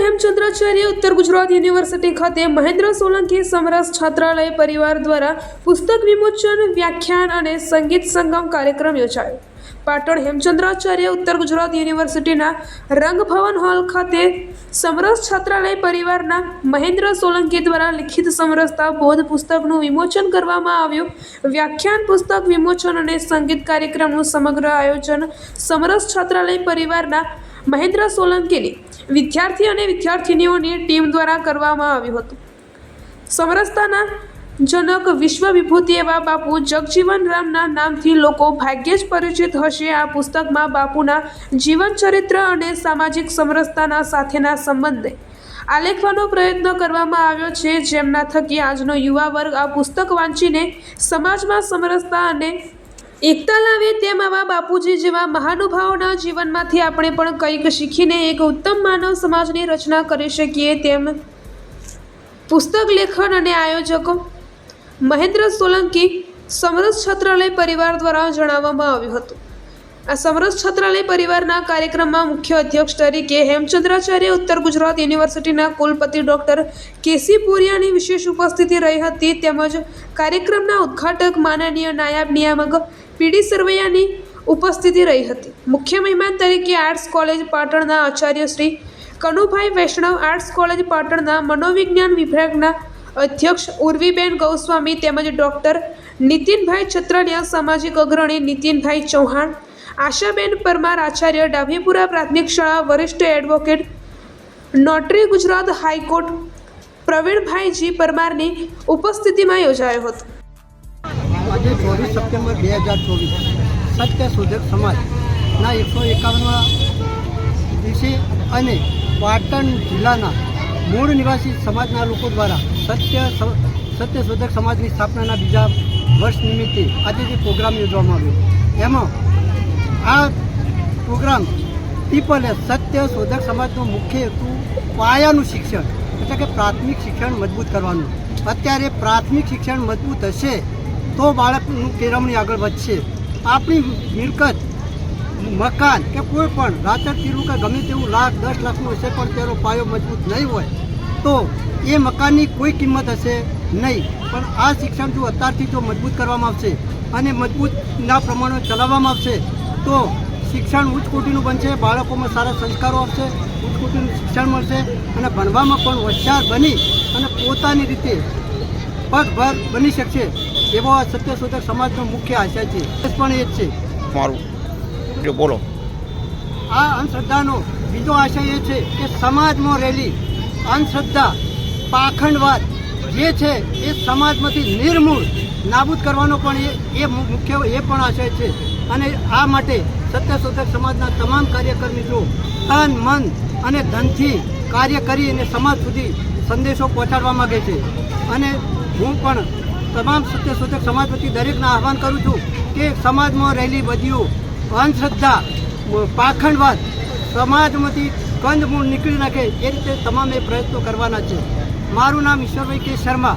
હેમચંદ્રાચાર્ય ઉત્તર ગુજરાત યુનિવર્સિટી ખાતે મહેન્દ્ર સોલંકી સમરસ છાત્રાલય પરિવાર દ્વારા પુસ્તક વિમોચન, વ્યાખ્યાન અને સંગીત સંગમ કાર્યક્રમ યોજાયો. પાટણ હેમચંદ્રાચાર્ય ઉત્તર ગુજરાત યુનિવર્સિટીના રંગભવન હોલ ખાતે સમરસ છાત્રાલય પરિવારના મહેન્દ્ર સોલંકી દ્વારા લિખિત સમરસતા બોધ પુસ્તકનું વિમોચન કરવામાં આવ્યું. વ્યાખ્યાન, પુસ્તક વિમોચન અને સંગીત કાર્યક્રમનું સમગ્ર આયોજન સમરસ છાત્રાલય પરિવારના મહેન્દ્ર સોલંકીની વિદ્યાર્થી અને વિદ્યાર્થિનીઓની ટીમ દ્વારા કરવામાં આવ્યું હતું. સમરસતાના જનક વિશ્વ વિભૂતિ એવા બાપુ જગજીવન રામના નામથી લોકો ભાગ્યે જ પરિચિત હશે આ પુસ્તકમાં બાપુના જીવન ચરિત્ર અને સામાજિક સમરસતાના સાથેના સંબંધે આલેખવાનો પ્રયત્ન કરવામાં આવ્યો છે. જેમના થકી આજનો યુવા વર્ગ આ પુસ્તક વાંચીને સમાજમાં સમરસતા અને એકતા લાવે તેમ આવા બાપુજી જેવા મહાનુભાવોના જીવનમાંથી આપણે પણ કંઈક શીખીને એક ઉત્તમ માનવ સમાજની રચના કરી શકીએ તેમ પુસ્તક લેખન અને આયોજકો મહેન્દ્ર સોલંકી સમરસ છત્રાલય પરિવાર દ્વારા જણાવવામાં આવ્યું હતું. આ સમરસ છત્રાલય પરિવારના કાર્યક્રમમાં મુખ્ય અધ્યક્ષ તરીકે હેમચંદ્રાચાર્ય ઉત્તર ગુજરાત યુનિવર્સિટીના કુલપતિ ડૉક્ટર કેસી પુરિયાની વિશેષ ઉપસ્થિતિ રહી હતી તેમજ કાર્યક્રમના ઉદ્ઘાટક માનનીય નાયબ નિયામક પીડી સરવૈયાની ઉપસ્થિતિ રહી હતી. મુખ્ય મહેમાન તરીકે આર્ટ્સ કોલેજ પાટણના આચાર્ય શ્રી કનુભાઈ વૈષ્ણવ આર્ટ્સ કોલેજ પાટણના મનોવિજ્ઞાન વિભાગના અધ્યક્ષ ઉર્વીબેન ગૌસ્વામી તેમજ ડૉક્ટર નીતિનભાઈ છત્રલિયા, સામાજિક અગ્રણી નીતિનભાઈ ચૌહાણ, આશાબેન પરમાર આચાર્ય, ડાભીપુરા પ્રાથમિક શાળા વરિષ્ઠ advocate notary Gujarat high court Pravinbhai G પરમારની ઉપસ્થિતિમાં યોજાયો હતો. આજે ચોવીસ સપ્ટેમ્બર બે હજાર ચોવીસ. સત્ય શોધક સમાજના એકસો એકાવનમાં દિવસે અને પાટણ જિલ્લાના મૂળ નિવાસી સમાજના લોકો દ્વારા સત્ય સત્ય શોધક સમાજની સ્થાપનાના બીજા વર્ષ નિમિત્તે આજે જે પ્રોગ્રામ યોજવામાં આવ્યો એમાં આ પ્રોગ્રામ પીપલે સત્ય શોધક સમાજનો મુખ્ય હેતુ પાયાનું શિક્ષણ, એટલે કે પ્રાથમિક શિક્ષણ મજબૂત કરવાનું. અત્યારે પ્રાથમિક શિક્ષણ મજબૂત હશે તો બાળકનું કેળવણી આગળ વધશે. આપણી મિલકત, મકાન કે કોઈ પણ રાતર કીરું કે ગમે તેવું લાખ, દસ લાખનું હશે પણ તેનો પાયો મજબૂત નહીં હોય, તો એ મકાનની કોઈ કિંમત હશે નહીં. પણ આ શિક્ષણ જો અત્યારથી જો મજબૂત કરવામાં આવશે અને મજબૂતના પ્રમાણે ચલાવવામાં આવશે, તો શિક્ષણ ઉચ્ચ કોટીનું બનશે, બાળકોમાં સારા સંસ્કારો આવશે, ઉચ્ચ કોટીનું શિક્ષણ મળશે અને ભણવામાં પણ હોશિયાર બની અને પોતાની રીતે પગભર બની શકશે. એવો આ સત્યશોધક સમાજનો મુખ્ય આશય છે. પણ એ જ છે. મારું. જો બોલો. આ અંધશ્રદ્ધાનો બીજો આશય એ છે કે સમાજમાં રહેલી અંધશ્રદ્ધા પાખંડવાદ જે છે એ સમાજમાંથી નિર્મૂળ નાબૂદ કરવાનો પણ એ એ મુખ્ય એ પણ આશય છે. અને આ માટે સત્યશોધક સમાજના તમામ કાર્યકર મિત્રો તન મન અને ધનથી કાર્ય કરી અને સમાજ સુધી સંદેશો પહોંચાડવા માગે છે. અને હું પણ તમામ સત્યશોધક સમાજ વતી દરેકને આહવાન કરું છું કે સમાજમાં રહેલી બધીઓ અંધશ્રદ્ધા, પાખંડવાદ સમાજમાંથી કંદમૂળ નીકળી નાખે એ રીતે તમામે પ્રયત્નો કરવાના છે. મારું નામ ઈશ્વરભાઈ કે શર્મા.